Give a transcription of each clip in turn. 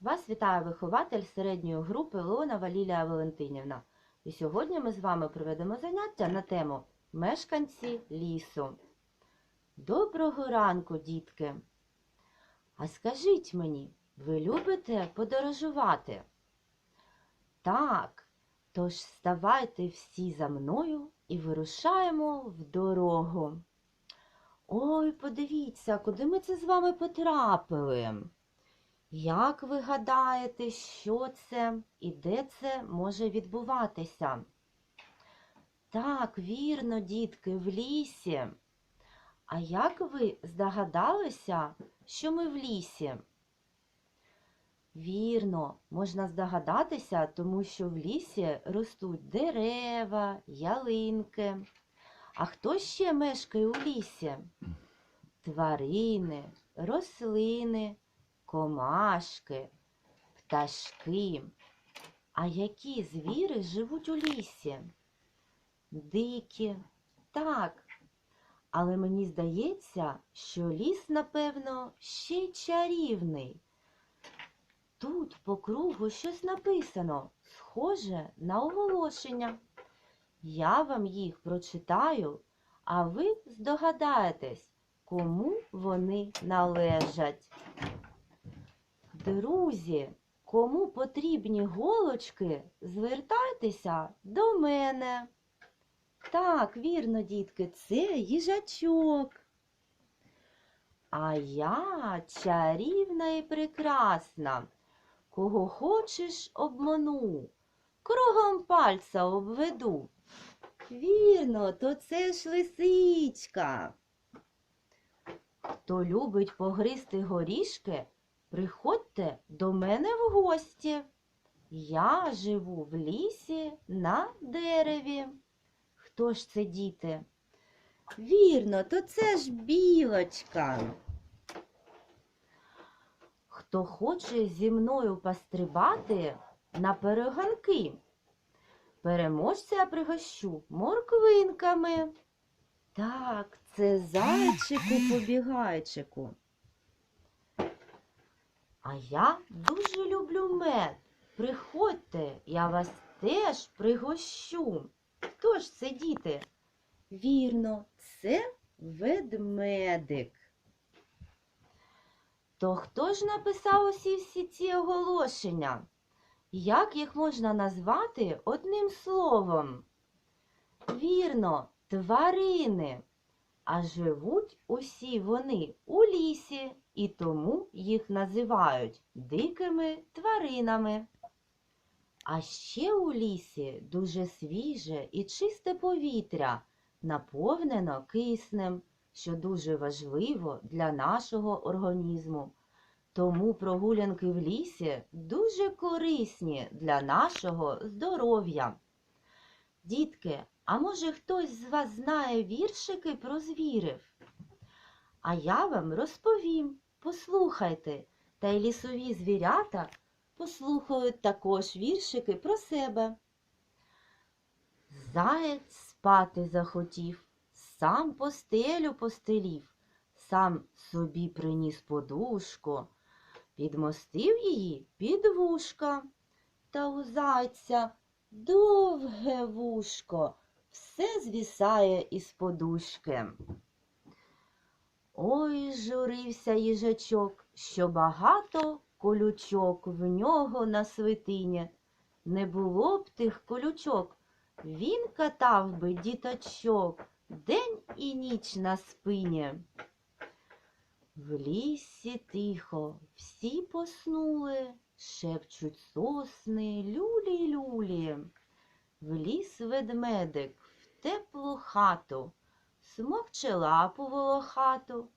Вас вітає вихователь середньої групи Леонова Лілія Валентинівна. І сьогодні ми з вами проведемо заняття на тему Мешканці лісу. Доброго ранку, дітки! А скажіть мені, ви любите подорожувати? Так, тож ставайте всі за мною і вирушаємо в дорогу. Ой, подивіться, куди ми це з вами потрапили. Як ви гадаєте, що це і де це може відбуватися? Так, вірно, дітки, в лісі. А як ви здогадалися, що ми в лісі? Вірно, можна здогадатися, тому що в лісі ростуть дерева, ялинки. А хто ще мешкає у лісі? Тварини, рослини, комашки, пташки. А які звіри живуть у лісі? Дикі, так. Але мені здається, що ліс, напевно, ще й чарівний. Тут по кругу щось написано, схоже на оголошення. Я вам їх прочитаю, а ви здогадаєтесь, кому вони належать. Друзі, кому потрібні голочки, звертайтеся до мене. Так, вірно, дітки, це їжачок. А я чарівна і прекрасна. Кого хочеш обману, кругом пальця обведу. Вірно, то це ж лисичка. Хто любить погризти горішки, приходьте до мене в гості. Я живу в лісі на дереві. Хто ж це діти? Вірно, то це ж білочка. Хто хоче зі мною пострибати на перегонки? Переможця пригощу морквинками. Так, це зайчику побігайчику. А я дуже люблю мед. Приходьте, я вас теж пригощу. Хто ж це діти? Вірно, це ведмедик. То хто ж написав усі всі ці оголошення? Як їх можна назвати одним словом? Вірно, тварини. А живуть усі вони у лісі, і тому їх називають дикими тваринами. А ще у лісі дуже свіже і чисте повітря, наповнено киснем, що дуже важливо для нашого організму. Тому прогулянки в лісі дуже корисні для нашого здоров'я. Дітки, а може хтось з вас знає віршики про звірів? А я вам розповім, послухайте, та й лісові звірята послухають також віршики про себе. Заєць спати захотів, сам постелю постелів, сам собі приніс подушку, підмостив її під вушка, та у зайця довге вушко, все звісає із подушки. Ой, журився їжачок, що багато колючок в нього на свитині. Не було б тих колючок, він катав би діточок день і ніч на спині. В лісі тихо, всі поснули, шепчуть сосни, люлі, люлі. В ліс ведмедик в теплу хату, смокче лапу волохату,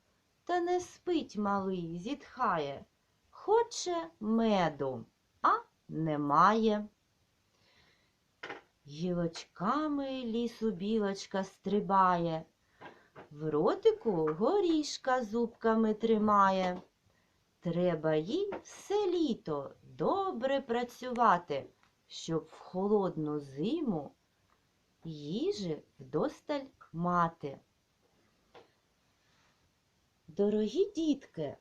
та не спить малий, зітхає. Хоче меду, а немає. Гілочками лісу білочка стрибає, в ротику горішка зубками тримає. Треба їй все літо добре працювати, щоб в холодну зиму їжі вдосталь мати. Дорогі дітки,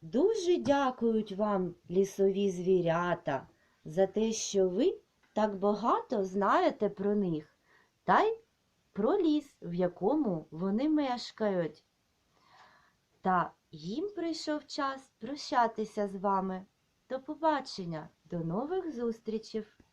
Дуже дякують вам лісові звірята за те, що ви так багато знаєте про них та й про ліс, в якому вони мешкають. Та їм прийшов час прощатися з вами. До побачення, до нових зустрічей!